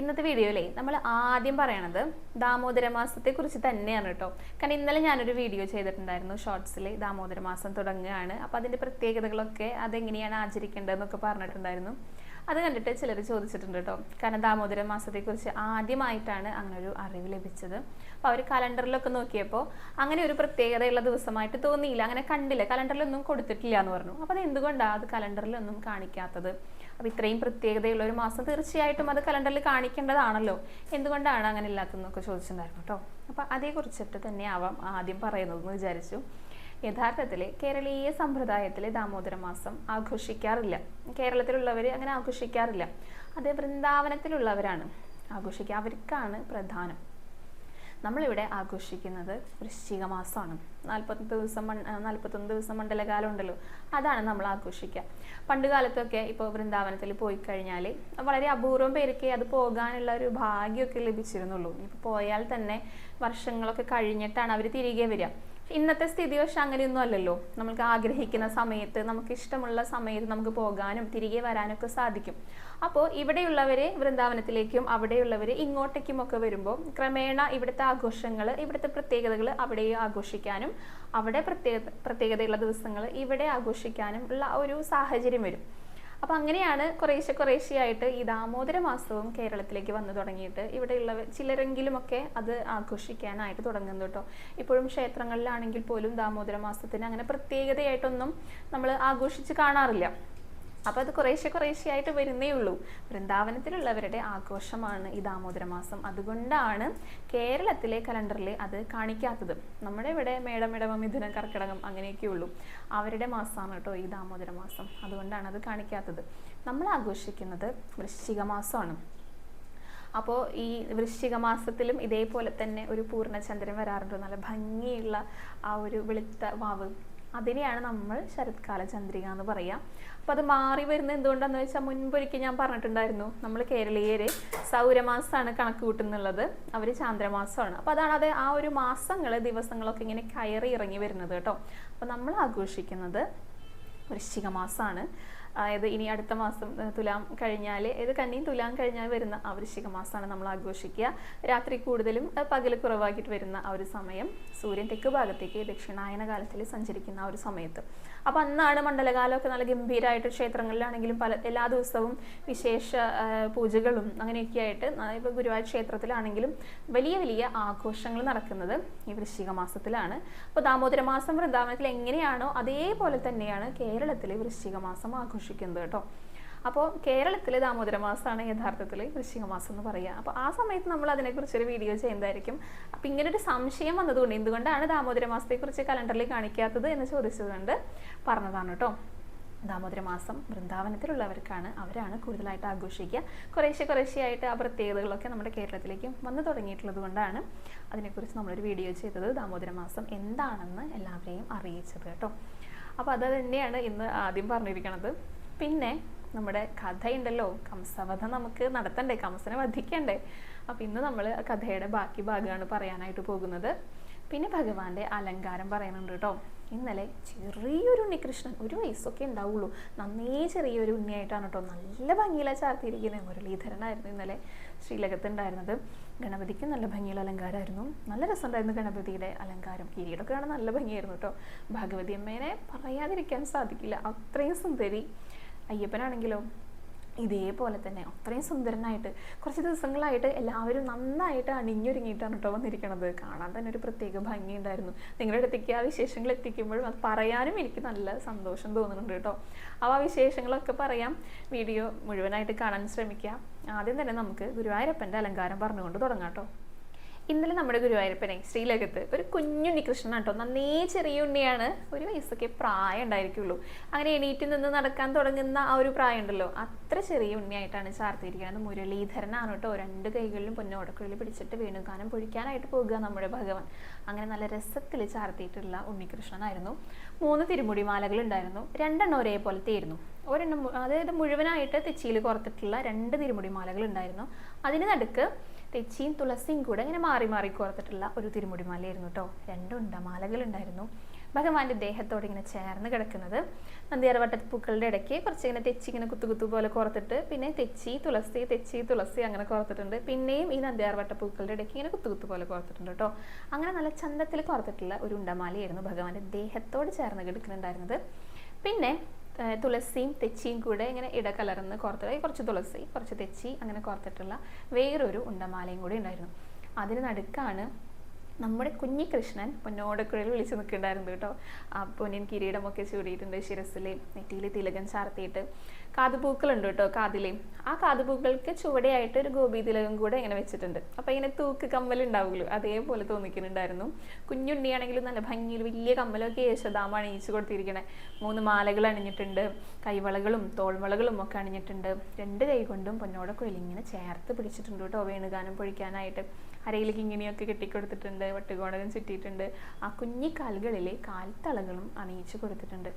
ഇന്നത്തെ വീഡിയോയിലേ നമ്മൾ ആദ്യം പറയണത് ദാമോദര മാസത്തെ കുറിച്ച് തന്നെയാണ് കേട്ടോ. കാരണം ഇന്നലെ ഞാനൊരു വീഡിയോ ചെയ്തിട്ടുണ്ടായിരുന്നു ഷോർട്സിൽ ദാമോദര മാസം തുടങ്ങുകയാണ്. അപ്പോൾ അതിന്റെ പ്രത്യേകതകളൊക്കെ അതെങ്ങനെയാണ് ആചരിക്കേണ്ടതെന്നൊക്കെ പറഞ്ഞിട്ടുണ്ടായിരുന്നു. അത് കണ്ടിട്ട് ചിലർ ചോദിച്ചിട്ടുണ്ട് കേട്ടോ. കാരണം ദാമോദര മാസത്തെക്കുറിച്ച് ആദ്യമായിട്ടാണ് അങ്ങനെ ഒരു അറിവ് ലഭിച്ചത്. അപ്പോൾ അവർ കലണ്ടറിലൊക്കെ നോക്കിയപ്പോൾ അങ്ങനെ ഒരു പ്രത്യേകതയുള്ള ദിവസമായിട്ട് തോന്നിയില്ല. അങ്ങനെ കണ്ടില്ല. കലണ്ടറിലൊന്നും കൊടുത്തിട്ടില്ല എന്ന് പറഞ്ഞു. അപ്പോൾ അത് എന്തുകൊണ്ടാണ് അത് കലണ്ടറിലൊന്നും കാണിക്കാത്തത്? അപ്പോൾ ഇത്രയും പ്രത്യേകതയുള്ള ഒരു മാസം തീർച്ചയായിട്ടും അത് കലണ്ടറിൽ കാണിക്കേണ്ടതാണല്ലോ. എന്തുകൊണ്ടാണ് അങ്ങനെ ഇല്ലാത്തതെന്നൊക്കെ ചോദിച്ചിട്ടുണ്ടായിരുന്നു കേട്ടോ. അപ്പോൾ അതേക്കുറിച്ചിട്ട് തന്നെ ആവാം ആദ്യം പറയുന്നതെന്ന് വിചാരിച്ചു. യഥാർത്ഥത്തിൽ കേരളീയ സമ്പ്രദായത്തിലെ ദാമോദര മാസം ആഘോഷിക്കാറില്ല. കേരളത്തിലുള്ളവർ അങ്ങനെ ആഘോഷിക്കാറില്ല. അത് വൃന്ദാവനത്തിലുള്ളവരാണ്. ആഘോഷിക്കുക അവർക്കാണ് പ്രധാനം. നമ്മളിവിടെ ആഘോഷിക്കുന്നത് വൃശ്ചിക മാസമാണ്. നാൽപ്പത്തി ദിവസം നാൽപ്പത്തൊന്ന് ദിവസം മണ്ഡലകാലം ഉണ്ടല്ലോ അതാണ് നമ്മൾ ആഘോഷിക്കുക. പണ്ട് കാലത്തൊക്കെ ഇപ്പോൾ വൃന്ദാവനത്തിൽ പോയി കഴിഞ്ഞാൽ വളരെ അപൂർവം പേരൊക്കെ അത് പോകാനുള്ള ഒരു ഭാഗ്യമൊക്കെ ലഭിച്ചിരുന്നുള്ളൂ. ഇപ്പോൾ പോയാൽ തന്നെ വർഷങ്ങളൊക്കെ കഴിഞ്ഞിട്ടാണ് അവർ തിരികെ വരിക. ഇന്നത്തെ സ്ഥിതി പക്ഷെ അങ്ങനെയൊന്നും അല്ലല്ലോ. നമുക്ക് ആഗ്രഹിക്കുന്ന സമയത്ത് നമുക്ക് ഇഷ്ടമുള്ള സമയത്ത് നമുക്ക് പോകാനും തിരികെ വരാനൊക്കെ സാധിക്കും. അപ്പോൾ ഇവിടെയുള്ളവരെ വൃന്ദാവനത്തിലേക്കും അവിടെയുള്ളവർ ഇങ്ങോട്ടേക്കും ഒക്കെ വരുമ്പോൾ ക്രമേണ ഇവിടുത്തെ ആഘോഷങ്ങൾ ഇവിടുത്തെ പ്രത്യേകതകൾ അവിടെ ആഘോഷിക്കാനും അവിടെ പ്രത്യേക പ്രത്യേകതയുള്ള ദിവസങ്ങൾ ഇവിടെ ആഘോഷിക്കാനും ഉള്ള ഒരു സാഹചര്യം വരും. അപ്പോൾ അങ്ങനെയാണ് കുറേശ്ശെ കുറേശ്ശെയായിട്ട് ഈ ദാമോദര മാസവും കേരളത്തിലേക്ക് വന്നു തുടങ്ങിയിട്ട് ഇവിടെയുള്ള ചിലരെങ്കിലുമൊക്കെ അത് ആഘോഷിക്കാനായിട്ട് തുടങ്ങുന്നു കേട്ടോ. ഇപ്പോഴും ക്ഷേത്രങ്ങളിലാണെങ്കിൽ പോലും ദാമോദര മാസത്തിന് അങ്ങനെ പ്രത്യേകതയായിട്ടൊന്നും നമ്മൾ ആഘോഷിച്ച് കാണാറില്ല. അപ്പോൾ അത് കുറേശ്ശെ കുറേശ്ശെയായിട്ട് വരുന്നേ ഉള്ളൂ. വൃന്ദാവനത്തിലുള്ളവരുടെ ആഘോഷമാണ് ഈ ദാമോദര മാസം. അതുകൊണ്ടാണ് കേരളത്തിലെ കലണ്ടറിൽ അത് കാണിക്കാത്തത്. നമ്മുടെ ഇവിടെ മേടമിടവ മിഥുനം കർക്കിടകം അങ്ങനെയൊക്കെ ഉള്ളൂ. അവരുടെ മാസമാണ് കേട്ടോ ഈ ദാമോദര മാസം. അതുകൊണ്ടാണ് അത് കാണിക്കാത്തത്. നമ്മൾ ആഘോഷിക്കുന്നത് വൃശ്ചിക മാസമാണ്. അപ്പോൾ ഈ വൃശ്ചിക മാസത്തിലും ഇതേപോലെ തന്നെ ഒരു പൂർണചന്ദ്രൻ വരാറുണ്ട്. നല്ല ഭംഗിയുള്ള ആ ഒരു വെളുത്ത വാവ്. അതിനെയാണ് നമ്മൾ ശരത്കാല ചന്ദ്രിക എന്ന് പറയുക അപ്പോൾ അത് മാറി വരുന്നത് എന്തുകൊണ്ടാന്ന് വെച്ചാൽ മുൻപൊരിക്കൽ ഞാൻ പറഞ്ഞിട്ടുണ്ടായിരുന്നു നമ്മൾ കേരളീയര് സൗരമാസമാണ് കണക്ക് കൂട്ടുന്നുള്ളത് അവർ ചാന്ദ്രമാസമാണ് അപ്പോൾ അതാണ് അത് ആ ഒരു മാസങ്ങൾ ദിവസങ്ങളൊക്കെ ഇങ്ങനെ കയറി ഇറങ്ങി വരുന്നത് കേട്ടോ. അപ്പോൾ നമ്മൾ ആഘോഷിക്കുന്നത് വൃശ്ചിക മാസമാണ് അതായത് ഇനി അടുത്ത മാസം തുലാം കഴിഞ്ഞാൽ ഏത് കന്നിയും തുലാം കഴിഞ്ഞാൽ വരുന്ന ആ വൃശ്ചിക മാസമാണ് നമ്മൾ ആഘോഷിക്കുക. രാത്രി കൂടുതലും പകൽ കുറവാക്കിയിട്ട് വരുന്ന ആ ഒരു സമയം സൂര്യൻ തെക്ക് ഭാഗത്തേക്ക് ദക്ഷിണായന കാലത്തിൽ സഞ്ചരിക്കുന്ന ആ ഒരു സമയത്ത്. അപ്പോൾ അന്നാണ് മണ്ഡലകാലമൊക്കെ നല്ല ഗംഭീരമായിട്ട് ക്ഷേത്രങ്ങളിലാണെങ്കിലും പല എല്ലാ ദിവസവും വിശേഷ പൂജകളും അങ്ങനെയൊക്കെ ആയിട്ട് ഇപ്പോൾ ഗുരുവായൂർ ക്ഷേത്രത്തിലാണെങ്കിലും വലിയ വലിയ ആഘോഷങ്ങൾ നടക്കുന്നത് ഈ വൃശ്ചിക മാസത്തിലാണ്. അപ്പോൾ ദാമോദര മാസം വൃന്ദാവനത്തിൽ എങ്ങനെയാണോ അതേപോലെ തന്നെയാണ് കേരളത്തിലെ വൃശ്ചിക മാസം ആഘോഷിക്കുന്നത് കേട്ടോ. അപ്പോൾ കേരളത്തിൽ ദാമോദര മാസമാണ് യഥാർത്ഥത്തിൽ വൃശ്ചിക മാസം എന്ന് പറയുക അപ്പോൾ ആ സമയത്ത് നമ്മൾ അതിനെക്കുറിച്ചൊരു വീഡിയോ ചെയ്യുന്നതായിരിക്കും. അപ്പോൾ ഇങ്ങനെ ഒരു സംശയം വന്നതുകൊണ്ട് എന്തുകൊണ്ടാണ് ദാമോദര മാസത്തെക്കുറിച്ച് കലണ്ടറിൽ കാണിക്കാത്തത് എന്ന് ചോദിച്ചതുകൊണ്ട് പറഞ്ഞതാണ് കേട്ടോ. ദാമോദര മാസം വൃന്ദാവനത്തിലുള്ളവർക്കാണ് അവരാണ് കൂടുതലായിട്ട് ആഘോഷിക്കുക. കുറേശ്ശെ കുറേശ്ശെയായിട്ട് ആ പ്രത്യേകതകളൊക്കെ നമ്മുടെ കേരളത്തിലേക്ക് വന്നു തുടങ്ങിയിട്ടുള്ളത് കൊണ്ടാണ് അതിനെക്കുറിച്ച് നമ്മളൊരു വീഡിയോ ചെയ്തത്. ദാമോദര മാസം എന്താണെന്ന് എല്ലാവരെയും അറിയിച്ചത് കേട്ടോ. അപ്പോൾ അത് തന്നെയാണ് ഇന്ന് ആദ്യം പറഞ്ഞിരിക്കണത്. പിന്നെ നമ്മുടെ കഥയുണ്ടല്ലോ. കംസവധ നമുക്ക് നടത്തണ്ടേ കംസനെ വധിക്കണ്ടേ. അപ്പൊ ഇന്ന് നമ്മൾ കഥയുടെ ബാക്കി ഭാഗമാണ് പറയാനായിട്ട് പോകുന്നത്. പിന്നെ ഭഗവാന്റെ അലങ്കാരം പറയുന്നുണ്ട് കേട്ടോ. ഇന്നലെ ചെറിയൊരു ഉണ്ണികൃഷ്ണൻ ഒരു വയസ്സൊക്കെ ഉണ്ടാവുള്ളൂ. നന്നേ ചെറിയൊരു ഉണ്ണിയായിട്ടാണ് കേട്ടോ നല്ല ഭംഗിയിലാണ് ചാർത്തിയിരിക്കുന്നത് മുരളീധരനായിരുന്നു ഇന്നലെ ശ്രീലകത്ത് ഉണ്ടായിരുന്നത്. ഗണപതിക്ക് നല്ല ഭംഗിയുള്ള അലങ്കാരമായിരുന്നു. നല്ല രസമുണ്ടായിരുന്നു ഗണപതിയുടെ അലങ്കാരം. കിരീടമൊക്കെ കാണാൻ നല്ല ഭംഗിയായിരുന്നു കേട്ടോ. ഭഗവതി അമ്മേനെ പറയാതിരിക്കാൻ സാധിക്കില്ല. അത്രയും സുന്ദരി. അയ്യപ്പനാണെങ്കിലോ ഇതേപോലെ തന്നെ അത്രയും സുന്ദരനായിട്ട് കുറച്ച് ദിവസങ്ങളായിട്ട് എല്ലാവരും നന്നായിട്ട് അണിഞ്ഞൊരുങ്ങിയിട്ടാണ് കേട്ടോ വന്നിരിക്കണത്. കാണാൻ തന്നെ ഒരു പ്രത്യേക ഭംഗിയുണ്ടായിരുന്നു. നിങ്ങളുടെ അടുത്തേക്ക് ആ വിശേഷങ്ങൾ എത്തിക്കുമ്പോഴും അത് പറയാനും എനിക്ക് നല്ല സന്തോഷം തോന്നുന്നുണ്ട് കേട്ടോ അപ്പോൾ ആ വിശേഷങ്ങളൊക്കെ പറയാം. വീഡിയോ മുഴുവനായിട്ട് കാണാൻ ശ്രമിക്കുക ആദ്യം തന്നെ നമുക്ക് ഗുരുവായൂരപ്പന്റെ അലങ്കാരം പറഞ്ഞുകൊണ്ട് തുടങ്ങാം കേട്ടോ ഇന്നലെ നമ്മുടെ ഗുരുവായൂരപ്പനെ ശ്രീലകത്ത് ഒരു കുഞ്ഞുണ്ണി കൃഷ്ണൻ കേട്ടോ. നന്നേ ചെറിയ ഉണ്ണിയാണ്. ഒരു വയസ്സൊക്കെ പ്രായം ഉണ്ടായിരിക്കുള്ളൂ. അങ്ങനെ എണീറ്റ് നിന്ന് നടക്കാൻ തുടങ്ങുന്ന ആ ഒരു പ്രായം ഉണ്ടല്ലോ. അത്ര ചെറിയ ഉണ്ണിയായിട്ടാണ് ചാർത്തിയിരിക്കുന്നത്. മുരളീധരനാണ് കേട്ടോ. രണ്ട് കൈകളിലും പൊന്നോടക്കുള്ളിൽ പിടിച്ചിട്ട് വേണുഗാനം പൊഴിക്കാനായിട്ട് പോകുക നമ്മുടെ ഭഗവാൻ. അങ്ങനെ നല്ല രസത്തിൽ ചാർത്തിയിട്ടുള്ള ഉണ്ണികൃഷ്ണനായിരുന്നു മൂന്ന് തിരുമുടി മാലകൾ ഉണ്ടായിരുന്നു. രണ്ടെണ്ണം ഒരേപോലത്തെ ആയിരുന്നു ഒരെണ്ണം അതായത് മുഴുവനായിട്ട് തെച്ചിയിൽ കോർത്തിട്ടുള്ള രണ്ട് തിരുമുടി മാലകൾ ഉണ്ടായിരുന്നു. അതിന് നടുക്ക് തെച്ചിയും തുളസിയും കൂടെ ഇങ്ങനെ മാറി മാറി കോർത്തിട്ടുള്ള ഒരു തിരുമുടി മാലയായിരുന്നു കേട്ടോ രണ്ട് ഉണ്ടമാലകൾ ഉണ്ടായിരുന്നു ഭഗവാന്റെ ദേഹത്തോട് ഇങ്ങനെ ചേർന്ന് കിടക്കുന്നത്. നന്ദിയാർവട്ട പൂക്കളുടെ ഇടയ്ക്ക് കുറച്ച് ഇങ്ങനെ തെച്ചി ഇങ്ങനെ കുത്തുകുത്തു കുത്തു പോലെ കോർത്തിട്ട് പിന്നെ തെച്ചി തുളസി തെച്ചി തുളസി അങ്ങനെ കോർത്തിട്ടുണ്ട്. പിന്നെയും ഈ നന്ദിയാർവട്ട പൂക്കളുടെ ഇടയ്ക്ക് ഇങ്ങനെ കുത്തുകുത്തു കുത്തു പോലെ കോർത്തിട്ടുണ്ട് കേട്ടോ അങ്ങനെ നല്ല ചന്തത്തിൽ കോർത്തിട്ടുള്ള ഒരു ഉണ്ടമാലയായിരുന്നു ഭഗവാന്റെ ദേഹത്തോട് ചേർന്ന് കിടക്കുന്നുണ്ടായിരുന്നത്. പിന്നെ തുളസിയും തെച്ചിയും കൂടെ ഇങ്ങനെ ഇടകലർന്ന് കോർത്തിട്ട് കുറച്ച് തുളസി കുറച്ച് തെച്ചി അങ്ങനെ കോർത്തിട്ടുള്ള വേറൊരു ഉണ്ടമാലയും കൂടി ഉണ്ടായിരുന്നു. അതിന് നടുക്കാണ് നമ്മുടെ കുഞ്ഞി കൃഷ്ണൻ പൊന്നോടക്കുഴൽ വിളിച്ച് നിൽക്കുന്നുണ്ടായിരുന്നു കേട്ടോ. ആ പൊന്നിൻ കിരീടമൊക്കെ ചൂടിയിട്ടുണ്ട് ശിരസിൽ നെറ്റിയിൽ തിലകം ചാർത്തിയിട്ട്. കാതുപൂക്കളുണ്ട് കേട്ടോ കാതിലെ. ആ കാതുപൂക്കൾക്ക് ചുവടെയായിട്ട് ഒരു ഗോപി തിലകം കൂടെ ഇങ്ങനെ വെച്ചിട്ടുണ്ട്. അപ്പം ഇങ്ങനെ തൂക്ക് കമ്മൽ ഉണ്ടാവുമല്ലോ അതേപോലെ തോന്നിക്കുന്നുണ്ടായിരുന്നു. കുഞ്ഞുണ്ണിയാണെങ്കിലും നല്ല ഭംഗിയിൽ വലിയ കമ്മലൊക്കെ യേശോദാമ അണിയിച്ചു കൊടുത്തിരിക്കണേ. മൂന്ന് മാലകൾ അണിഞ്ഞിട്ടുണ്ട് കൈവളകളും തോൾവളകളും ഒക്കെ അണിഞ്ഞിട്ടുണ്ട്. രണ്ട് കൈ കൊണ്ടും പൊന്നോടക്കുഴൽ ഇങ്ങനെ ചേർത്ത് പിടിച്ചിട്ടുണ്ട് കേട്ടോ വേണുഗാനം പൊഴിക്കാനായിട്ട്. അരയിലേക്ക് ഇങ്ങനെയൊക്കെ കെട്ടിക്കൊടുത്തിട്ടുണ്ട് വട്ടുകോടകം ചുറ്റിയിട്ടുണ്ട്. ആ കുഞ്ഞി കാലുകളിലെ കാൽത്തളകളും അണിയിച്ചു കൊടുത്തിട്ടുണ്ട്.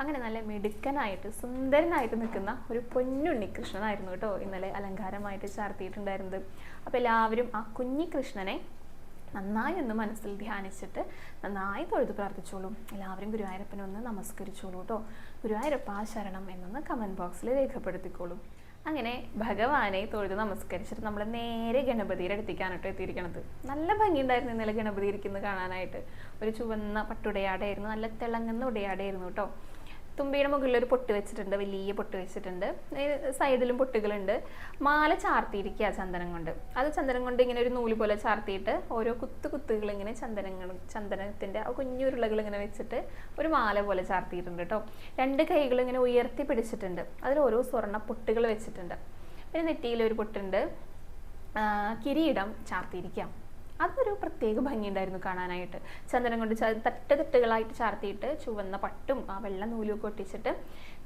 അങ്ങനെ നല്ല മിടുക്കനായിട്ട് സുന്ദരനായിട്ട് നിൽക്കുന്ന ഒരു പൊന്നുണ്ണി കൃഷ്ണനായിരുന്നു കേട്ടോ ഇന്നലെ അലങ്കാരമായിട്ട് ചാർത്തിയിട്ടുണ്ടായിരുന്നത്. അപ്പോൾ എല്ലാവരും ആ കുഞ്ഞി കൃഷ്ണനെ നന്നായി ഒന്ന് മനസ്സിൽ ധ്യാനിച്ചിട്ട് നന്നായി തൊഴുത് പ്രാർത്ഥിച്ചോളൂ. എല്ലാവരും ഗുരുവായൂരപ്പനെ ഒന്ന് നമസ്കരിച്ചോളൂ കേട്ടോ. ഗുരുവായൂരപ്പ ശരണം എന്നൊന്ന് കമന്റ് ബോക്സിൽ രേഖപ്പെടുത്തിക്കോളൂ. അങ്ങനെ ഭഗവാനെ തൊഴുത് നമസ്കരിച്ചിട്ട് നമ്മൾ നേരെ ഗണപതിയുടെ അടുത്തേക്കാണ് കേട്ടോ എത്തിയിരിക്കണത്. നല്ല ഭംഗിയുണ്ടായിരുന്നു ഇന്നലെ ഗണപതി ഇരിക്കുന്നത് കാണാനായിട്ട്. ഒരു ചുവന്ന പട്ടുടയാടായിരുന്നു നല്ല തിളങ്ങുന്ന ഉടയാടായിരുന്നു കേട്ടോ. തുമ്പിയുടെ മുകളിൽ ഒരു പൊട്ട് വെച്ചിട്ടുണ്ട് വലിയ പൊട്ട് വെച്ചിട്ടുണ്ട്. സൈഡിലും പൊട്ടുകളുണ്ട്. മാല ചാർത്തിയിരിക്കുക ചന്ദനം കൊണ്ട്. അത് ചന്ദനം കൊണ്ട് ഇങ്ങനെ ഒരു നൂൽ പോലെ ചാർത്തിയിട്ട് ഓരോ കുത്തു കുത്തുകൾ ഇങ്ങനെ ചന്ദനങ്ങൾ ചന്ദനത്തിന്റെ ആ കുഞ്ഞുരുളകൾ ഇങ്ങനെ വെച്ചിട്ട് ഒരു മാല പോലെ ചാർത്തിയിട്ടുണ്ട് കേട്ടോ. രണ്ട് കൈകൾ ഇങ്ങനെ ഉയർത്തി പിടിച്ചിട്ടുണ്ട്. അതിൽ ഓരോ സ്വർണ പൊട്ടുകൾ വെച്ചിട്ടുണ്ട്. പിന്നെ നെറ്റിയിൽ ഒരു പൊട്ടുണ്ട്. കിരീടം ചാർത്തിയിരിക്കാം അതൊരു പ്രത്യേക ഭംഗിയുണ്ടായിരുന്നു കാണാനായിട്ട്. ചന്ദനം കൊണ്ട് തട്ട് തട്ടുകളായിട്ട് ചാർത്തിയിട്ട് ചുവന്ന പട്ടും ആ വെള്ള നൂലും ഒക്കെ ഒട്ടിച്ചിട്ട്.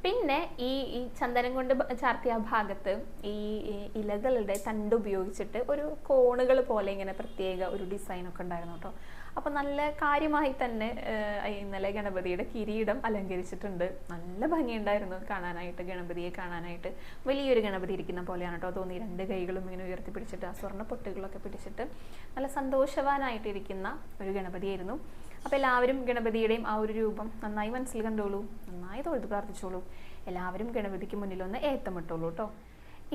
പിന്നെ ഈ ഈ ചന്ദനം കൊണ്ട് ചാർത്തിയ ആ ഭാഗത്ത് ഈ ഇലകളുടെ തണ്ട് ഉപയോഗിച്ചിട്ട് ഒരു കോണുകൾ പോലെ ഇങ്ങനെ പ്രത്യേക ഒരു ഡിസൈനൊക്കെ ഉണ്ടായിരുന്നു കേട്ടോ. അപ്പൊ നല്ല കാര്യമായി തന്നെ ഇന്നലെ ഗണപതിയുടെ കിരീടം അലങ്കരിച്ചിട്ടുണ്ട്. നല്ല ഭംഗിയുണ്ടായിരുന്നു കാണാനായിട്ട് ഗണപതിയെ കാണാനായിട്ട്. വലിയൊരു ഗണപതി ഇരിക്കുന്ന പോലെയാണ് കേട്ടോ തോന്നി രണ്ട് കൈകളും ഇങ്ങനെ ഉയർത്തി പിടിച്ചിട്ട് ആ സ്വർണ പൊട്ടുകളൊക്കെ പിടിച്ചിട്ട് നല്ല സന്തോഷവാനായിട്ടിരിക്കുന്ന ഒരു ഗണപതിയായിരുന്നു. അപ്പോൾ എല്ലാവരും ഗണപതിയുടെയും ആ ഒരു രൂപം നന്നായി മനസ്സിൽ കണ്ടോളൂ നന്നായി തൊഴുത് പ്രാർത്ഥിച്ചോളൂ. എല്ലാവരും ഗണപതിക്ക് മുന്നിൽ ഒന്ന് ഏത്തമിട്ടോളൂ കേട്ടോ.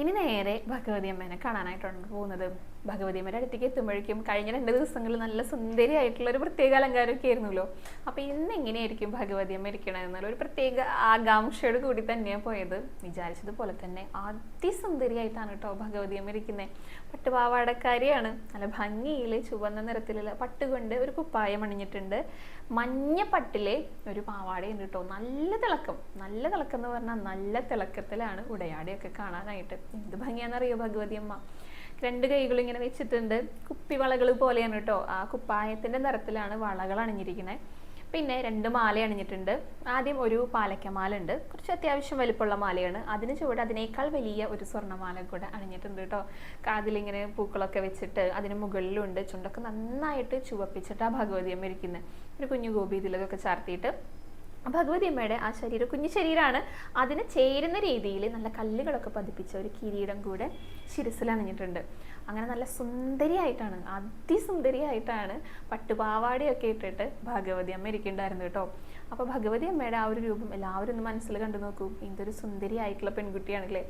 ഇനി നേരെ ഭഗവതി അമ്മേനെ കാണാനായിട്ടാണ് പോകുന്നത്. ഭഗവതി അമ്മയുടെ അടുത്തേക്ക് എത്തുമ്പോഴേക്കും കഴിഞ്ഞ രണ്ട് ദിവസങ്ങളിൽ നല്ല സുന്ദരിയായിട്ടുള്ള ഒരു പ്രത്യേക അലങ്കാരമൊക്കെ ആയിരുന്നല്ലോ. അപ്പൊ ഇന്ന് എങ്ങനെയായിരിക്കും ഭഗവതിയമ്മ ഇരിക്കണമെന്നുള്ള ഒരു പ്രത്യേക ആകാംക്ഷയോട് കൂടി തന്നെയാണ് പോയത്. വിചാരിച്ചതുപോലെ തന്നെ അതിസുന്ദരിയായിട്ടാണ് കേട്ടോ ഭഗവതിയമ്മ ഇരിക്കുന്നത് പട്ടുപാവാടക്കാരിയാണ്. നല്ല ഭംഗിയിൽ ചുവന്ന നിറത്തിലുള്ള പട്ടുകൊണ്ട് ഒരു കുപ്പായം അണിഞ്ഞിട്ടുണ്ട്. മഞ്ഞ പട്ടിലെ ഒരു പാവാടയുണ്ട് കേട്ടോ. നല്ല തിളക്കം. നല്ല തിളക്കം എന്ന് പറഞ്ഞാൽ നല്ല തിളക്കത്തിലാണ് ഉടയാടയൊക്കെ കാണാനായിട്ട്. എന്ത് ഭംഗിയാണെന്നറിയോ ഭഗവതി അമ്മ? രണ്ട് കൈകൾ ഇങ്ങനെ വെച്ചിട്ടുണ്ട്. കുപ്പി വളകൾ പോലെയാണ് കേട്ടോ ആ കുപ്പായത്തിന്റെ നിറത്തിലാണ് വളകൾ അണിഞ്ഞിരിക്കുന്നത് പിന്നെ രണ്ട് മാല അണിഞ്ഞിട്ടുണ്ട്. ആദ്യം ഒരു പാലക്കമാല ഉണ്ട്. കുറച്ച് അത്യാവശ്യം വലിപ്പമുള്ള മാലയാണ്. അതിന് ചുവടെ അതിനേക്കാൾ വലിയ ഒരു സ്വർണമാല കൂടെ അണിഞ്ഞിട്ടുണ്ട് കേട്ടോ കാതിലിങ്ങനെ പൂക്കളൊക്കെ വെച്ചിട്ട് അതിന് മുകളിലുണ്ട്. ചുണ്ടൊക്കെ നന്നായിട്ട് ചുവപ്പിച്ചിട്ടാണ് ഭഗവതി അമ്മ ഇരിക്കുന്നത് ഒരു കുഞ്ഞു ഗോപി ഇതിലൊക്കെ ചാർത്തിയിട്ട് ഭഗവതി അമ്മയുടെ ആ ശരീരം കുഞ്ഞു ശരീരമാണ് അതിന് ചേരുന്ന രീതിയിൽ നല്ല കല്ലുകളൊക്കെ പതിപ്പിച്ച ഒരു കിരീടം കൂടെ ശിരസിൽ അണിഞ്ഞിട്ടുണ്ട്. അങ്ങനെ നല്ല സുന്ദരിയായിട്ടാണ് അതിസുന്ദരിയായിട്ടാണ് പട്ടുപാവാടയൊക്കെ ഇട്ടിട്ട് ഭഗവതി അമ്മ ഇരിക്കുന്നുണ്ടായിരുന്നു കേട്ടോ. അപ്പോൾ ഭഗവതി അമ്മയുടെ ആ ഒരു രൂപം എല്ലാവരും ഒന്ന് മനസ്സിൽ കണ്ടു നോക്കൂ. എന്തൊരു സുന്ദരിയായിട്ടുള്ള പെൺകുട്ടിയാണല്ലേ?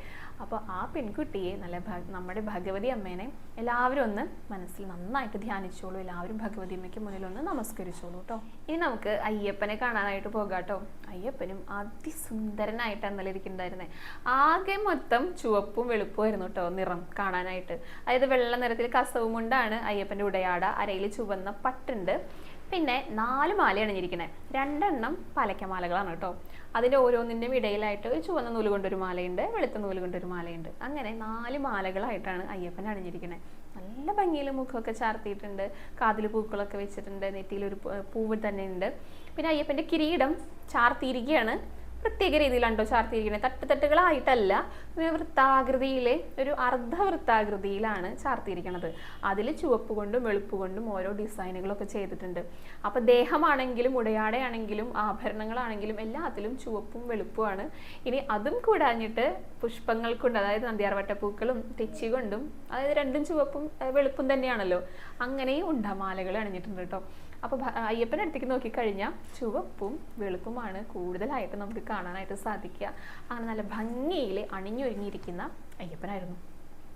അപ്പോൾ ആ പെൺകുട്ടിയെ നല്ല നമ്മുടെ ഭഗവതി അമ്മേനെ എല്ലാവരും ഒന്ന് മനസ്സിൽ നന്നായിട്ട് ധ്യാനിച്ചോളൂ. എല്ലാവരും ഭഗവതി അമ്മയ്ക്ക് മുന്നിൽ ഒന്ന് നമസ്കരിച്ചോളൂ കേട്ടോ ഇനി നമുക്ക് അയ്യപ്പനെ കാണാനായിട്ട് പോകാം കേട്ടോ അയ്യപ്പനും അതിസുന്ദരനായിട്ടാണ് ഇന്നലെ ഇരിക്കുന്നുണ്ടായിരുന്നത് ആകെ മൊത്തം ചുവപ്പും വെളുപ്പും ആയിരുന്നു കേട്ടോ നിറം കാണാനായിട്ട്. അതായത് വെള്ള നിറത്തിൽ കസവും കൊണ്ടാണ് അയ്യപ്പന്റെ ഉടയാട. അരയിൽ ചുവന്ന പട്ടുണ്ട്. പിന്നെ നാല് മാലയാണ് ഇരിക്കുന്നത് രണ്ടെണ്ണം പലക്കമാലകളാണ് കേട്ടോ. അതിന്റെ ഓരോന്നിന്റെയും ഇടയിലായിട്ട് ഒരു ചുവന്ന നൂൽ കൊണ്ടൊരു മാലയുണ്ട് വെളുത്ത നൂൽ കൊണ്ടൊരു മാലയുണ്ട്. അങ്ങനെ നാല് മാലകളായിട്ടാണ് അയ്യപ്പൻ അണിഞ്ഞിരിക്കുന്നത് നല്ല ഭംഗിയിൽ മുഖമൊക്കെ ചാർത്തിയിട്ടുണ്ട് കാതിൽ പൂക്കളൊക്കെ വെച്ചിട്ടുണ്ട് നെറ്റിയിൽ ഒരു പൂവ് തന്നെ ഉണ്ട് പിന്നെ അയ്യപ്പന്റെ കിരീടം ചാർത്തിയിരിക്കുകയാണ് പ്രത്യേക രീതിയിലാണ് കേട്ടോ ചാർത്തിയിരിക്കുന്നത് തട്ടുതട്ടുകളായിട്ടല്ല വൃത്താകൃതിയിലെ ഒരു അർദ്ധവൃത്താകൃതിയിലാണ് ചാർത്തിയിരിക്കുന്നത് അതിൽ ചുവപ്പ് കൊണ്ടും വെളുപ്പ് കൊണ്ടും ഓരോ ഡിസൈനുകളൊക്കെ ചെയ്തിട്ടുണ്ട്. അപ്പോൾ ദേഹമാണെങ്കിലും ഉടയാടയാണെങ്കിലും ആഭരണങ്ങളാണെങ്കിലും എല്ലാത്തിലും ചുവപ്പും വെളുപ്പുമാണ്. ഇനി അതും കൂടാഞ്ഞിട്ട് പുഷ്പങ്ങൾ കൊണ്ട് അതായത് നന്ദിയാർവട്ടപ്പൂക്കളും തെച്ചി കൊണ്ടും അതായത് രണ്ടും ചുവപ്പും വെളുപ്പും തന്നെയാണല്ലോ. അങ്ങനെയും ഉണ്ടമാലകൾ അണിഞ്ഞിട്ടുണ്ട് കേട്ടോ അപ്പോൾ അയ്യപ്പന്റെ അടുത്തേക്ക് നോക്കിക്കഴിഞ്ഞാൽ ചുവപ്പും വെളുപ്പുമാണ് കൂടുതലായിട്ട് നമുക്ക് കാണാനായിട്ട് സാധിക്കുക. അങ്ങനെ നല്ല ഭംഗിയിൽ അണിഞ്ഞൊരുങ്ങിയിരിക്കുന്ന അയ്യപ്പനായിരുന്നു.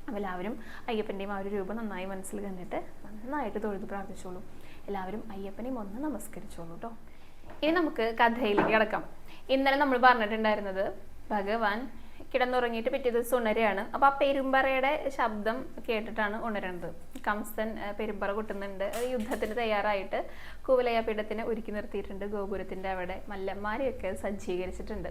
അപ്പോൾ എല്ലാവരും അയ്യപ്പന്റെയും ആ ഒരു രൂപം നന്നായി മനസ്സിൽ കണ്ടിട്ട് നന്നായിട്ട് തൊഴുത് പ്രാർത്ഥിച്ചോളൂ. എല്ലാവരും അയ്യപ്പനെയും ഒന്ന് നമസ്കരിച്ചോളൂ കേട്ടോ ഇനി നമുക്ക് കഥയിലേക്ക് കിടക്കാം. ഇന്നലെ നമ്മൾ പറഞ്ഞിട്ടുണ്ടായിരുന്നത് ഭഗവാൻ കിടന്നുറങ്ങിയിട്ട് പിറ്റേ ദിവസം ഉണരുകയാണ്. അപ്പോൾ ആ പെരുമ്പറയുടെ ശബ്ദം കേട്ടിട്ടാണ് ഉണരുന്നത്. കംസൻ പെരുമ്പറ കൊട്ടുന്നുണ്ട്. യുദ്ധത്തിന് തയ്യാറായിട്ട് കൂവലയാപീഠത്തിനെ ഒരുക്കി നിർത്തിയിട്ടുണ്ട്. ഗോപുരത്തിന്റെ അവിടെ മല്ലന്മാരെയൊക്കെ സജ്ജീകരിച്ചിട്ടുണ്ട്.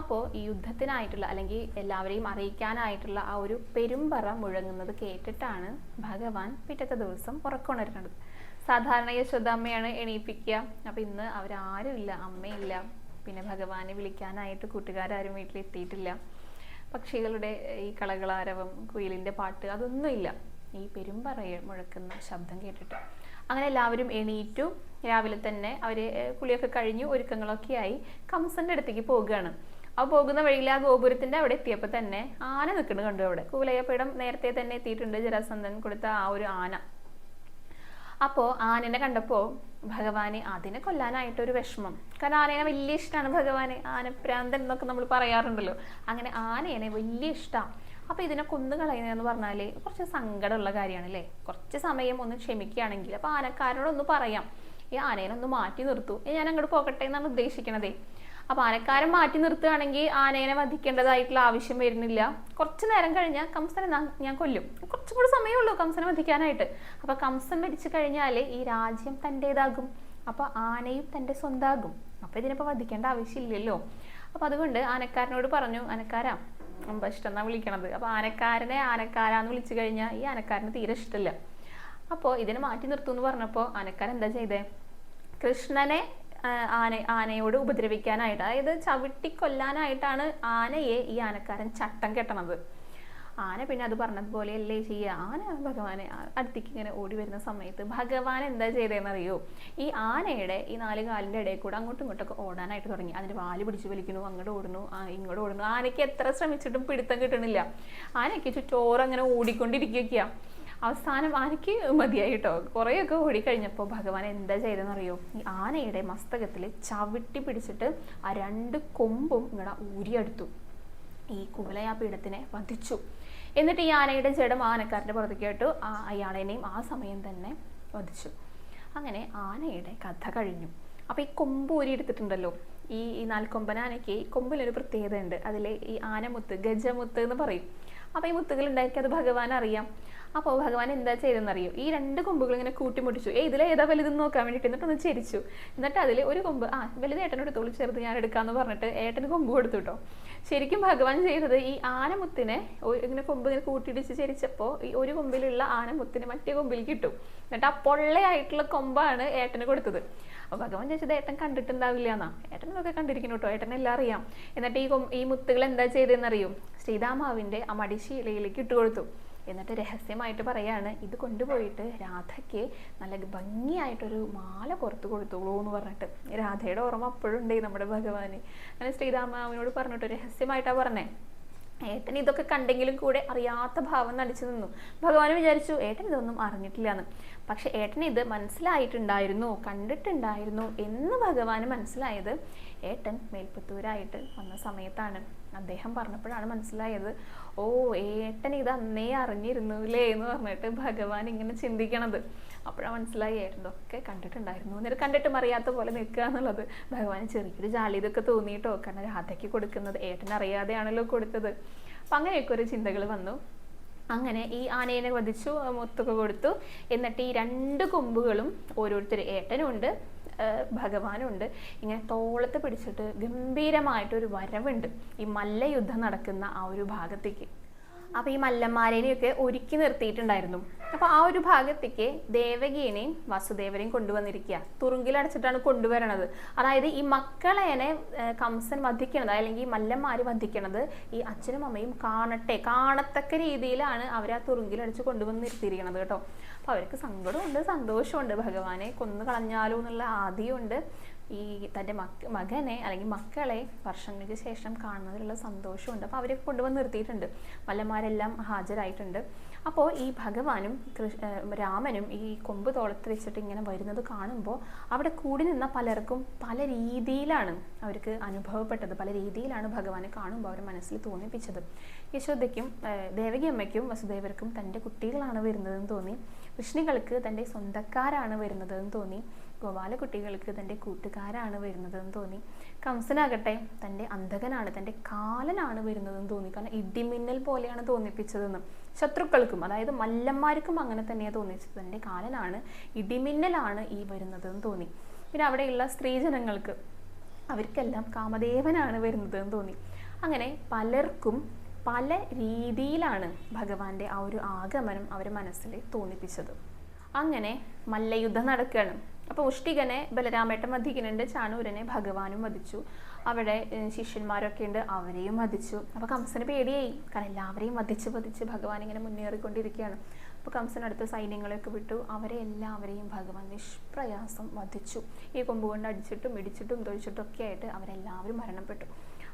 അപ്പോൾ ഈ യുദ്ധത്തിനായിട്ടുള്ള അല്ലെങ്കിൽ എല്ലാവരെയും അറിയിക്കാനായിട്ടുള്ള ആ ഒരു പെരുമ്പറ മുഴങ്ങുന്നത് കേട്ടിട്ടാണ് ഭഗവാൻ പിറ്റത്തെ ദിവസം ഉറക്കമുണരുന്നത് സാധാരണ യശോദാമ്മയാണ് എണീപ്പിക്കുക. അപ്പോൾ ഇന്ന് അവരാരും ഇല്ല അമ്മയില്ല. പിന്നെ ഭഗവാനെ വിളിക്കാനായിട്ട് കൂട്ടുകാരും വീട്ടിലെത്തിയിട്ടില്ല. പക്ഷികളുടെ ഈ കളകളാരവം കുയിലിന്റെ പാട്ട് അതൊന്നുമില്ല ഈ പെരുമ്പറയെ മുഴക്കുന്ന ശബ്ദം കേട്ടിട്ട്. അങ്ങനെ എല്ലാവരും എണീറ്റു. രാവിലെ തന്നെ അവർ കുളിയൊക്കെ കഴിഞ്ഞു ഒരുക്കങ്ങളൊക്കെ ആയി കംസന്റെ അടുത്തേക്ക് പോവുകയാണ്. ആ പോകുന്ന വഴിയിൽ ആ ഗോപുരത്തിന്റെ അവിടെ എത്തിയപ്പോൾ തന്നെ ആന നിൽക്കുന്നത് കണ്ടു അവിടെ. കൂലയപ്പീഠം നേരത്തെ തന്നെ എത്തിയിട്ടുണ്ട് ജരാസന്ധൻ കൊടുത്ത ആ ഒരു ആന. അപ്പോൾ ആനനെ കണ്ടപ്പോൾ ഭഗവാനെ അതിനെ കൊല്ലാനായിട്ട് ഒരു വിഷമം. കാരണം ആനേനെ വലിയ ഇഷ്ടമാണ് ഭഗവാനെ. ആനപ്രാന്തൻ എന്നൊക്കെ നമ്മൾ പറയാറുണ്ടല്ലോ. അങ്ങനെ ആനേനെ വലിയ ഇഷ്ടമാണ് അപ്പോൾ ഇതിനെ കൊന്നു കളയുന്നതെന്ന് പറഞ്ഞാൽ കുറച്ച് സങ്കടമുള്ള കാര്യമാണ് അല്ലേ കുറച്ച് സമയം ഒന്ന് ക്ഷമിക്കുകയാണെങ്കിൽ. അപ്പോൾ ആനക്കാരനോടൊന്ന് പറയാം. ഈ ആനേനെ ഒന്ന് മാറ്റി നിർത്തു. ഞാൻ അങ്ങോട്ട് പോകട്ടെ എന്നാണ് ഉദ്ദേശിക്കണതേ. അപ്പോൾ ആനക്കാരൻ മാറ്റി നിർത്തുകയാണെങ്കിൽ ആനേനെ വധിക്കേണ്ടതായിട്ടുള്ള ആവശ്യം വരുന്നില്ല കുറച്ച് നേരം കഴിഞ്ഞാൽ കംസനെ നാ- ഞാൻ കൊല്ലും കുറച്ചും കൂടി സമയമുള്ളൂ കംസനെ വധിക്കാനായിട്ട് അപ്പോൾ കംസൻ മരിച്ചു കഴിഞ്ഞാൽ ഈ രാജ്യം തൻ്റേതാകും അപ്പോൾ ആനയും തൻ്റെ സ്വന്താകും അപ്പോൾ ഇതിനിപ്പോൾ വധിക്കേണ്ട ആവശ്യമില്ലല്ലോ അപ്പോൾ അതുകൊണ്ട് ആനക്കാരനോട് പറഞ്ഞു ആനക്കാരാ ரொம்ப ഇഷ്ടം എന്നാ വിളിക്കണത് അപ്പോൾ ആനക്കാരനെ ആനക്കാരാന്ന് വിളിച്ചു കഴിഞ്ഞാൽ ഈ ആനക്കാരന് തീരെ ഇഷ്ടമില്ല അപ്പോൾ ഇതിനെ മാറ്റി നിർത്തും എന്ന് പറഞ്ഞപ്പോൾ ആനക്കാരൻ എന്താ ചെയ്തേ കൃഷ്ണനെ ആ, ആന ആനയോട് ഉപദ്രവിക്കാനായിട്ട്. അതായത് ചവിട്ടി കൊല്ലാനായിട്ടാണ് ആനയെ ഈ ആനക്കാരൻ ചട്ടം കെട്ടണത്. ആന പിന്നെ അത് പറഞ്ഞതുപോലെയല്ലേ ചെയ്യുക. ആന ഭഗവാനെ അടുത്തേക്ക് ഇങ്ങനെ ഓടി വരുന്ന സമയത്ത് ഭഗവാൻ എന്താ ചെയ്തതെന്നറിയോ? ഈ ആനയുടെ ഈ നാല് കാലിന്റെ ഇടയിൽ കൂടെ അങ്ങോട്ടും ഇങ്ങോട്ടൊക്കെ ഓടാനായിട്ട് തുടങ്ങി. അതിന്റെ വാൽ പിടിച്ച് വലിക്കുന്നു അങ്ങോട്ട് ഓടുന്നു ഇങ്ങോട്ട് ഓടുന്നു. ആനയ്ക്ക് എത്ര ശ്രമിച്ചിട്ടും പിടുത്തം കിട്ടണില്ല. ആനയ്ക്ക് ചുറ്റോറങ്ങനെ ഓടിക്കൊണ്ടിരിക്കുകയൊക്കെയാണ് അവസാനം ആനയ്ക്ക് മതിയായി കേട്ടോ. കുറേയൊക്കെ ഓടിക്കഴിഞ്ഞപ്പോൾ ഭഗവാൻ എന്താ ചെയ്തതെന്നറിയോ? ഈ ആനയുടെ മസ്തകത്തിൽ ചവിട്ടി പിടിച്ചിട്ട് ആ രണ്ട് കൊമ്പും ഇങ്ങടെ ഊരിയെടുത്തു. ഈ കുവലയാ പീഠത്തിനെ വധിച്ചു. എന്നിട്ട് ഈ ആനയുടെ ജഡം ആനക്കാരന്റെ പുറത്തേക്ക് കേട്ടു. ആ അയാളെയും ആ സമയം തന്നെ വധിച്ചു. അങ്ങനെ ആനയുടെ കഥ കഴിഞ്ഞു. അപ്പോൾ ഈ കൊമ്പ് ഊരി എടുത്തിട്ടുണ്ടല്ലോ ഈ ഈ നാൽക്കൊമ്പനാനയ്ക്ക് ഈ കൊമ്പിലൊരു പ്രത്യേകത ഉണ്ട് അതിൽ ഈ ആനമുത്ത് ഗജമുത്ത് എന്ന് പറയും. അപ്പോൾ ഈ മുത്തുകൾ ഉണ്ടായിരിക്കും അത് ഭഗവാൻ അറിയാം. അപ്പോൾ ഭഗവാൻ എന്താ ചെയ്തെന്നറിയോ ഈ രണ്ട് കൊമ്പുകൾ ഇങ്ങനെ കൂട്ടിമുട്ടിച്ചു. ഏ ഇതിലെ ഏതാ വലുതെന്ന് നോക്കാൻ വേണ്ടിയിട്ട്? എന്നിട്ട് ഒന്ന് ചിരിച്ചു. എന്നിട്ട് അതിൽ ഒരു കൊമ്പ് ആ വലുത് ഏട്ടനോട് എടുത്തോളൂ ചെറുത് ഞാൻ എടുക്കാന്ന് പറഞ്ഞിട്ട് ഏട്ടന് കൊമ്പ് കൊടുത്തു കേട്ടോ ശരിക്കും ഭഗവാൻ ചെയ്തത് ഈ ആനമുത്തിനെ ഇങ്ങനെ കൊമ്പ് ഇങ്ങനെ കൂട്ടിയിടിച്ച് ചിരിച്ചപ്പോൾ ഈ ഒരു കൊമ്പിലുള്ള ആനമുത്തിനെ മറ്റേ കൊമ്പിൽ കിട്ടും. എന്നിട്ട് ആ പൊള്ളയായിട്ടുള്ള കൊമ്പാണ് ഏട്ടന് കൊടുത്തത്. അപ്പോൾ ഭഗവാൻ ചോദിച്ചത് ഏട്ടൻ കണ്ടിട്ടുണ്ടാവില്ല എന്നാ ഏട്ടനൊക്കെ കണ്ടിരിക്കുന്നു കേട്ടോ ഏട്ടനെല്ലാം അറിയാം. എന്നിട്ട് ഈ ഈ മുത്തുകൾ എന്താ ചെയ്തതെന്നറിയോ? ശ്രീതാമാവിന്റെ ആ മടിശീലയിലേക്ക് ഇട്ട് കൊടുത്തു. എന്നിട്ട് രഹസ്യമായിട്ട് പറയാണ് ഇത് കൊണ്ടുപോയിട്ട് രാധയ്ക്ക് നല്ല ഭംഗിയായിട്ടൊരു മാല പുറത്ത് കൊടുത്തോളൂ എന്ന് പറഞ്ഞിട്ട്. രാധയുടെ ഓർമ്മ ഉണ്ട് നമ്മുടെ ഭഗവാന്. അങ്ങനെ ശ്രീരാമാവിനോട് പറഞ്ഞിട്ട് രഹസ്യമായിട്ടാണ് പറഞ്ഞേ. ഏട്ടൻ ഇതൊക്കെ കണ്ടെങ്കിലും കൂടെ അറിയാത്ത ഭാവം നടിച്ചു നിന്നു. ഭഗവാൻ വിചാരിച്ചു ഏട്ടൻ ഇതൊന്നും അറിഞ്ഞിട്ടില്ല എന്ന് പക്ഷെ ഏട്ടൻ ഇത് മനസ്സിലായിട്ടുണ്ടായിരുന്നു കണ്ടിട്ടുണ്ടായിരുന്നു എന്ന് ഭഗവാന് മനസ്സിലായത് ഏട്ടൻ മേൽപ്പത്തൂരായിട്ട് വന്ന സമയത്താണ്. അദ്ദേഹം പറഞ്ഞപ്പോഴാണ് മനസ്സിലായത് ഓ ഏട്ടൻ ഇത് അന്നേ അറിഞ്ഞിരുന്നുല്ലേ എന്ന് പറഞ്ഞിട്ട് ഭഗവാൻ ഇങ്ങനെ ചിന്തിക്കണത്. അപ്പോഴാണ് മനസ്സിലായി ഏട്ടൻ ഇതൊക്കെ കണ്ടിട്ടുണ്ടായിരുന്നു എന്നിട്ട് കണ്ടിട്ടും അറിയാത്ത പോലെ നിൽക്കുക എന്നുള്ളത്. ഭഗവാൻ ചെറിയൊരു ജാളി ഇതൊക്കെ തോന്നിയിട്ടോ കാരണം രാധയ്ക്ക് കൊടുക്കുന്നത് ഏട്ടൻ അറിയാതെയാണല്ലോ കൊടുത്തത്. അപ്പം അങ്ങനെയൊക്കെ ഒരു ചിന്തകൾ വന്നു. അങ്ങനെ ഈ ആനേനെ വധിച്ചു മുത്തൊക്കെ കൊടുത്തു. എന്നിട്ട് ഈ രണ്ട് കൊമ്പുകളും ഓരോരുത്തർ ഏട്ടനുണ്ട് ഭഗവാനുണ്ട്. ഇങ്ങനെ തോളത്ത് പിടിച്ചിട്ട് ഗംഭീരമായിട്ടൊരു വരവുണ്ട് ഈ മല്ലയുദ്ധം നടക്കുന്ന ആ ഒരു ഭാഗത്തേക്ക്. അപ്പോൾ ഈ മല്ലന്മാരേനെയൊക്കെ ഒരുക്കി നിർത്തിയിട്ടുണ്ടായിരുന്നു. അപ്പോൾ ആ ഒരു ഭാഗത്തേക്ക് ദേവകീനെയും വസുദേവനെയും കൊണ്ടുവന്നിരിക്കുക. തുറുങ്കിലടച്ചിട്ടാണ് കൊണ്ടുവരണത്. അതായത് ഈ മക്കളേനെ കംസൻ വധിക്കണത് അല്ലെങ്കിൽ മല്ലന്മാര് വധിക്കണത് ഈ അച്ഛനും അമ്മയും കാണട്ടെ കാണത്തക്ക രീതിയിലാണ് അവർ ആ തുറുങ്കിലടിച്ച് കൊണ്ടുവന്ന് നിർത്തിയിരിക്കണത് കേട്ടോ. അപ്പോൾ അവർക്ക് സങ്കടമുണ്ട് സന്തോഷമുണ്ട്. ഭഗവാനെ കൊന്നു കളഞ്ഞാലോ എന്നുള്ള ആദിയുണ്ട് ഈ തന്റെ മക്ക മകനെ അല്ലെങ്കിൽ മക്കളെ വർഷങ്ങൾക്ക് ശേഷം കാണുന്നതിലുള്ള സന്തോഷമുണ്ട്. അപ്പോൾ അവരെ കൊണ്ടുവന്ന് നിർത്തിയിട്ടുണ്ട്. മല്ലന്മാരെല്ലാം ഹാജരായിട്ടുണ്ട്. അപ്പോൾ ഈ ഭഗവാനും രാമനും ഈ കൊമ്പ് തോളത്ത് വെച്ചിട്ട് ഇങ്ങനെ വരുന്നത് കാണുമ്പോൾ അവിടെ കൂടി നിന്ന പലർക്കും പല രീതിയിലാണ് അവർക്ക് അനുഭവപ്പെട്ടത്. പല രീതിയിലാണ് ഭഗവാനെ കാണുമ്പോൾ അവർ മനസ്സിൽ തോന്നിപ്പിച്ചത്. യശോദയ്ക്കും ദേവകി അമ്മയ്ക്കും വസുദേവർക്കും തന്റെ കുട്ടികളാണ് വരുന്നതെന്ന് തോന്നി. കൃഷ്ണികൾക്ക് തന്റെ സ്വന്തക്കാരാണ് വരുന്നതെന്ന് തോന്നി. ഗോപാലകുട്ടികൾക്ക് തന്റെ കൂട്ടുകാരാണ് വരുന്നതെന്ന് തോന്നി. കംസനാകട്ടെ തന്റെ അന്ധകനാണ് തന്റെ കാലനാണ് വരുന്നതെന്ന് തോന്നി. കാരണം ഇടിമിന്നൽ പോലെയാണ് തോന്നിപ്പിച്ചതെന്ന്. ശത്രുക്കൾക്കും അതായത് മല്ലന്മാർക്കും അങ്ങനെ തന്നെയാണ് തോന്നിച്ചത് തന്റെ കാലനാണ് ഇടിമിന്നലാണ് ഈ വരുന്നതെന്ന് തോന്നി. പിന്നെ അവിടെയുള്ള സ്ത്രീജനങ്ങൾക്ക് അവർക്കെല്ലാം കാമദേവനാണ് വരുന്നതെന്ന് തോന്നി. അങ്ങനെ പലർക്കും പല രീതിയിലാണ് ഭഗവാന്റെ ആ ഒരു ആഗമനം അവർ മനസ്സിൽ തോന്നിപ്പിച്ചത്. അങ്ങനെ മല്ലയുദ്ധം നടക്കുകയാണ്. അപ്പോൾ ഉഷ്ടികനെ ബലരാമേട്ടൻ വധിക്കുന്നുണ്ട് ചാണൂരനെ ഭഗവാനും വധിച്ചു. അവിടെ ശിഷ്യന്മാരൊക്കെ ഉണ്ട് അവരെയും വധിച്ചു. അപ്പോൾ കംസന് പേടിയായി. കാരണം എല്ലാവരെയും വധിച്ച് വധിച്ച് ഭഗവാൻ ഇങ്ങനെ മുന്നേറിക്കൊണ്ടിരിക്കുകയാണ്. അപ്പോൾ കംസൻ അടുത്ത സൈന്യങ്ങളെയൊക്കെ വിട്ടു. അവരെ എല്ലാവരെയും ഭഗവാൻ നിഷ്പ്രയാസം വധിച്ചു. ഈ കൊമ്പുകൊണ്ട് അടിച്ചിട്ടും ഇടിച്ചിട്ടും തൊഴിച്ചിട്ടും ഒക്കെ ആയിട്ട് അവരെല്ലാവരും മരണപ്പെട്ടു.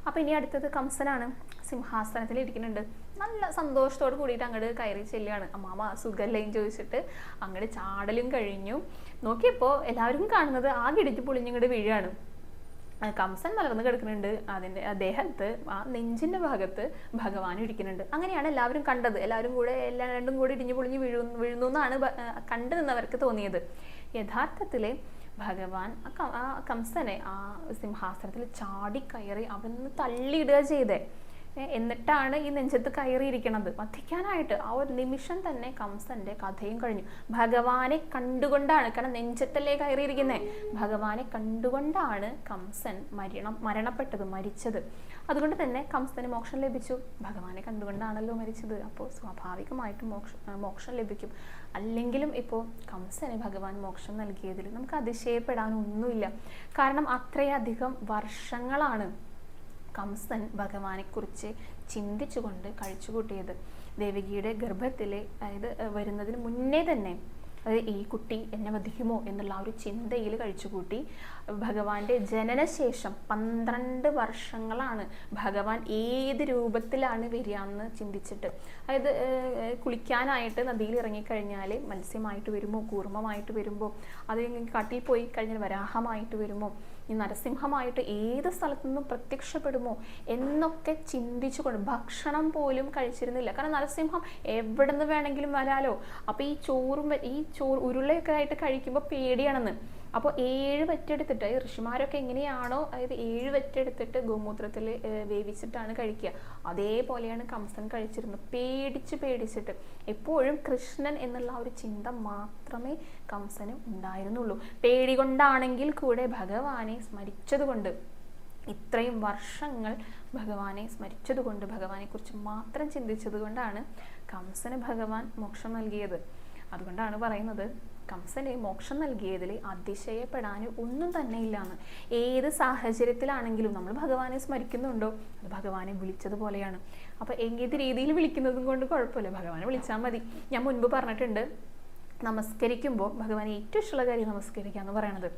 അപ്പോൾ ഇനി അടുത്തത് കംസനാണ്. സിംഹാസനത്തിൽ ഇരിക്കുന്നുണ്ട്. നല്ല സന്തോഷത്തോട് കൂടിയിട്ട് അങ്ങോട്ട് കയറി ചെല്ലുകയാണ്. അമ്മാമ സുഖല്ലേന്ന് ചോദിച്ചിട്ട് അങ്ങോട്ട് ചാടലും കഴിഞ്ഞു. നോക്കിയപ്പോൾ എല്ലാവരും കാണുന്നത് ആകെ ഇടിച്ച് പൊളിഞ്ഞിങ്ങോട്ട് വീഴുകയാണ് കംസൻ മലർന്ന് കിടക്കുന്നുണ്ട്. അതിന്റെ ദേഹത്ത് ആ നെഞ്ചിന്റെ ഭാഗത്ത് ഭഗവാൻ ഇരിക്കുന്നുണ്ട്. അങ്ങനെയാണ് എല്ലാവരും കണ്ടത്. എല്ലാവരും കൂടെ എല്ലാ രണ്ടും കൂടി ഇടിഞ്ഞു പൊളിഞ്ഞ് വീഴുന്നു വീഴുന്നു എന്നാണ് കണ്ടു നിന്നവർക്ക് തോന്നിയത്. യഥാർത്ഥത്തിൽ ഭഗവാൻ ആ കംസനെ ആ കംസനെ ആ സിംഹാസനത്തിൽ ചാടിക്കയറി നിന്ന് തള്ളിയിടുക ചെയ്തേ. എന്നിട്ടാണ് ഈ നെഞ്ചത്ത് കയറിയിരിക്കണത്. വധിക്കാനായിട്ട് ആ ഒരു നിമിഷം തന്നെ കംസന്റെ കഥയും കഴിഞ്ഞു. ഭഗവാനെ കണ്ടുകൊണ്ടാണ് കാരണം നെഞ്ചത്തല്ലേ കയറിയിരിക്കുന്നേ? ഭഗവാനെ കണ്ടുകൊണ്ടാണ് കംസൻ മരണം മരണപ്പെട്ടത് മരിച്ചത്. അതുകൊണ്ട് തന്നെ കംസന് മോക്ഷം ലഭിച്ചു. ഭഗവാനെ കണ്ടുകൊണ്ടാണല്ലോ മരിച്ചത്. അപ്പോൾ സ്വാഭാവികമായിട്ടും മോക്ഷം മോക്ഷം ലഭിക്കും. അല്ലെങ്കിലും ഇപ്പോൾ കംസന് ഭഗവാൻ മോക്ഷം നൽകിയതിൽ നമുക്ക് അതിശയപ്പെടാനൊന്നുമില്ല. കാരണം അത്രയധികം വർഷങ്ങളാണ് കംസൻ ഭഗവാനെക്കുറിച്ച് ചിന്തിച്ചുകൊണ്ട് കഴിച്ചുകൂട്ടിയത്. ദേവകിയുടെ ഗർഭത്തിൽ അതായത് വരുന്നതിന് മുന്നേ തന്നെ അതായത് ഈ കുട്ടി എന്നെ വധിക്കുമോ എന്നുള്ള ആ ഒരു ചിന്തയിൽ കഴിച്ചുകൂട്ടി. ഭഗവാന്റെ ജനനശേഷം പന്ത്രണ്ട് വർഷങ്ങളാണ് ഭഗവാൻ ഏത് രൂപത്തിലാണ് വരിക എന്ന് ചിന്തിച്ചിട്ട്. അതായത് കുളിക്കാനായിട്ട് നദിയിൽ ഇറങ്ങിക്കഴിഞ്ഞാൽ മത്സ്യമായിട്ട് വരുമോ? കൂർമ്മമായിട്ട് വരുമ്പോൾ അത് കാട്ടിൽ പോയി കഴിഞ്ഞാൽ വരാഹമായിട്ട് വരുമോ? ഈ നരസിംഹമായിട്ട് ഏത് സ്ഥലത്തു നിന്നും പ്രത്യക്ഷപ്പെടുമോ എന്നൊക്കെ ചിന്തിച്ചുകൊണ്ട് ഭക്ഷണം പോലും കഴിച്ചിരുന്നില്ല. കാരണം നരസിംഹം എവിടെ നിന്ന് വേണമെങ്കിലും വരാലോ. അപ്പോൾ ഈ ചോറും ഈ ചോറ് ഉരുളയൊക്കെ ആയിട്ട് കഴിക്കുമ്പോൾ പേടിയാണെന്ന്. അപ്പോൾ ഏഴ് വെറ്റെടുത്തിട്ട് ഈ ഋഷിമാരൊക്കെ എങ്ങനെയാണോ അതായത് ഏഴ് വെറ്റെടുത്തിട്ട് ഗോമൂത്രത്തിൽ വേവിച്ചിട്ടാണ് കഴിക്കുക. അതേപോലെയാണ് കംസൻ കഴിച്ചിരുന്നത്. പേടിച്ച് പേടിച്ചിട്ട്. എപ്പോഴും കൃഷ്ണൻ എന്നുള്ള ഒരു ചിന്ത മാത്രമേ കംസന് ഉണ്ടായിരുന്നുള്ളൂ. പേടി കൊണ്ടാണെങ്കിൽ കൂടെ ഭഗവാനെ സ്മരിച്ചതുകൊണ്ട് ഇത്രയും വർഷങ്ങൾ ഭഗവാനെ സ്മരിച്ചതുകൊണ്ട് ഭഗവാനെക്കുറിച്ച് മാത്രം ചിന്തിച്ചതുകൊണ്ടാണ് കംസന് ഭഗവാൻ മോക്ഷം നൽകിയത്. അതുകൊണ്ടാണ് പറയുന്നത് കംസന് മോക്ഷം നൽകിയതിൽ അതിശയപ്പെടാൻ ഒന്നും തന്നെ ഇല്ലാന്ന് ഏത് സാഹചര്യത്തിലാണെങ്കിലും നമ്മൾ ഭഗവാനെ സ്മരിക്കുന്നുണ്ടോ? അത് ഭഗവാനെ വിളിച്ചതുപോലെയാണ്. അപ്പോൾ ഏത് രീതിയിൽ വിളിക്കുന്നതും കൊണ്ട് കുഴപ്പമില്ല. ഭഗവാനെ വിളിച്ചാൽ മതി. ഞാൻ മുൻപ് പറഞ്ഞിട്ടുണ്ട് നമസ്കരിക്കുമ്പോൾ ഭഗവാനെ ഏറ്റവും ഇഷ്ടമുള്ള കാര്യം നമസ്കരിക്കുക എന്ന് പറയണത്.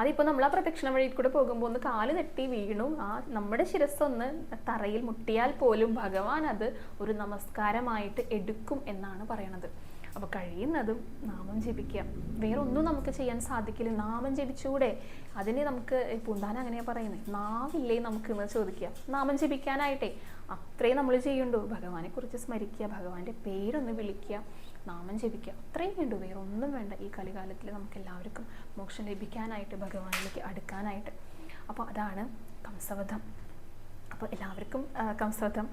അതിപ്പോൾ നമ്മൾ ആ പ്രദക്ഷിണ വഴിയിൽ കൂടെ പോകുമ്പോൾ ഒന്ന് കാൽ തട്ടി വീണു. ആ നമ്മുടെ ശിരസ്സൊന്ന് തറയിൽ മുട്ടിയാൽ പോലും ഭഗവാൻ അത് ഒരു നമസ്കാരമായിട്ട് എടുക്കും എന്നാണ് പറയണത്. അപ്പോൾ കഴിയുന്നതും നാമം ജപിക്കുക. വേറെ ഒന്നും നമുക്ക് ചെയ്യാൻ സാധിക്കില്ല. നാമം ജപിച്ചുകൂടെ അതിനെ നമുക്ക് പൂന്താനം അങ്ങനെയാണ് പറയുന്നത് നാവില്ലേ നമുക്ക് എന്ന് ചോദിക്കുക. നാമം ജപിക്കാനായിട്ടെ. അത്രയും നമ്മൾ ചെയ്യുണ്ടോ ഭഗവാനെ കുറിച്ച് സ്മരിക്കുക ഭഗവാന്റെ പേരൊന്ന് വിളിക്കുക നാമം ജപിക്കുക. അത്രയും വേണ്ടു. വേറെ ഒന്നും വേണ്ട. ഈ കലികാലത്തിൽ നമുക്ക് എല്ലാവർക്കും മോക്ഷം ലഭിക്കാനായിട്ട് ഭഗവാനിലേക്ക് അടുക്കാനായിട്ട്. അപ്പോൾ അതാണ് കംസവധം. അപ്പോൾ എല്ലാവർക്കും കംസവധം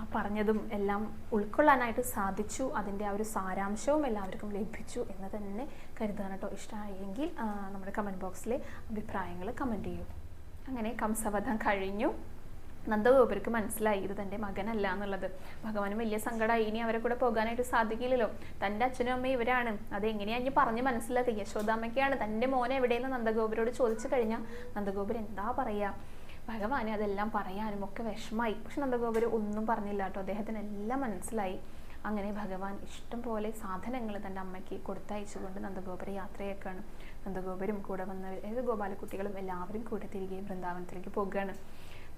ആ പറഞ്ഞതും എല്ലാം ഉൾക്കൊള്ളാനായിട്ട് സാധിച്ചു. അതിന്റെ ആ ഒരു സാരാംശവും എല്ലാവർക്കും ലഭിച്ചു എന്ന് തന്നെ കരുതാൻ കേട്ടോ. ഇഷ്ടമായെങ്കിൽ നമ്മുടെ കമന്റ് ബോക്സിലെ അഭിപ്രായങ്ങൾ കമന്റ് ചെയ്യൂ. അങ്ങനെ കംസവധം കഴിഞ്ഞു. നന്ദഗോപുരക്ക് മനസ്സിലായി ഇത് തന്റെ മകനല്ല എന്നുള്ളത്. ഭഗവാന് വലിയ സങ്കടമായി. ഇനി അവരെ കൂടെ പോകാനായിട്ട് സാധിക്കില്ലല്ലോ. തന്റെ അച്ഛനും അമ്മയും ഇവരാണ്. അത് ഇനി പറഞ്ഞ് മനസ്സിലാക്കുക? യശോദാമ്മയ്ക്കാണ് തന്റെ മോനെ എവിടെയെന്ന് നന്ദഗോപുരോട് ചോദിച്ചു കഴിഞ്ഞാൽ നന്ദഗോപുരം എന്താ പറയുക ഭഗവാന് അതെല്ലാം പറയാനും ഒക്കെ വിഷമായി. പക്ഷെ നന്ദഗോപുരം ഒന്നും പറഞ്ഞില്ല കേട്ടോ. അദ്ദേഹത്തിന് എല്ലാം മനസ്സിലായി. അങ്ങനെ ഭഗവാൻ ഇഷ്ടം പോലെ സാധനങ്ങൾ തന്റെ അമ്മയ്ക്ക് കൊടുത്തയച്ചുകൊണ്ട് നന്ദഗോപുര യാത്രയൊക്കെയാണ്. നന്ദഗോപുരം കൂടെ വന്ന ഏത് ഗോപാലക്കുട്ടികളും എല്ലാവരും കൂടെ തിരികെ വൃന്ദാവനത്തിലേക്ക് പോകുകയാണ്.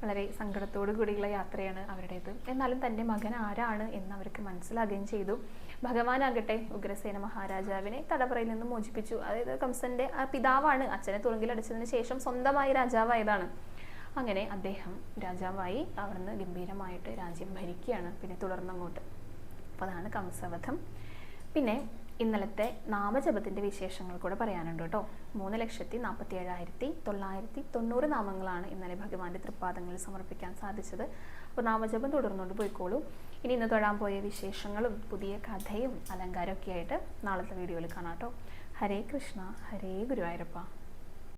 വളരെ സങ്കടത്തോടു കൂടിയുള്ള യാത്രയാണ് അവരുടേത്. എന്നാലും തന്റെ മകൻ ആരാണ് എന്ന് അവർക്ക് മനസ്സിലാകുകയും ചെയ്തു. ഭഗവാനാകട്ടെ ഉഗ്രസേന മഹാരാജാവിനെ തടവറയിൽ നിന്ന് മോചിപ്പിച്ചു. അതായത് കംസന്റെ പിതാവാണ് അച്ഛനെ തുറങ്കിലടച്ചതിന് ശേഷം സ്വന്തമായി രാജാവായതാണ്. അങ്ങനെ അദ്ദേഹം രാജാവായി അവിടുന്ന് ഗംഭീരമായിട്ട് രാജ്യം ഭരിക്കുകയാണ്. പിന്നെ തുടർന്നങ്ങോട്ട്. അപ്പോൾ അതാണ് കംസവധം. പിന്നെ ഇന്നലത്തെ നാമജപത്തിന്റെ വിശേഷങ്ങൾ കൂടെ പറയാനുണ്ട് കേട്ടോ. മൂന്ന് ലക്ഷത്തി നാൽപ്പത്തി ഏഴായിരത്തി തൊള്ളായിരത്തി തൊണ്ണൂറ് നാമങ്ങളാണ് ഇന്നലെ ഭഗവാന്റെ തൃപ്പാദങ്ങളിൽ സമർപ്പിക്കാൻ സാധിച്ചത്. അപ്പോൾ നാമജപം തുടർന്നുകൊണ്ട് പോയിക്കോളൂ. ഇനി ഇന്ന് തൊഴാൻ പോയ വിശേഷങ്ങളും പുതിയ കഥയും അലങ്കാരമൊക്കെ ആയിട്ട് നാളത്തെ വീഡിയോയിൽ കാണാം കേട്ടോ. ഹരേ കൃഷ്ണ ഹരേ ഗുരുവായൂരപ്പ.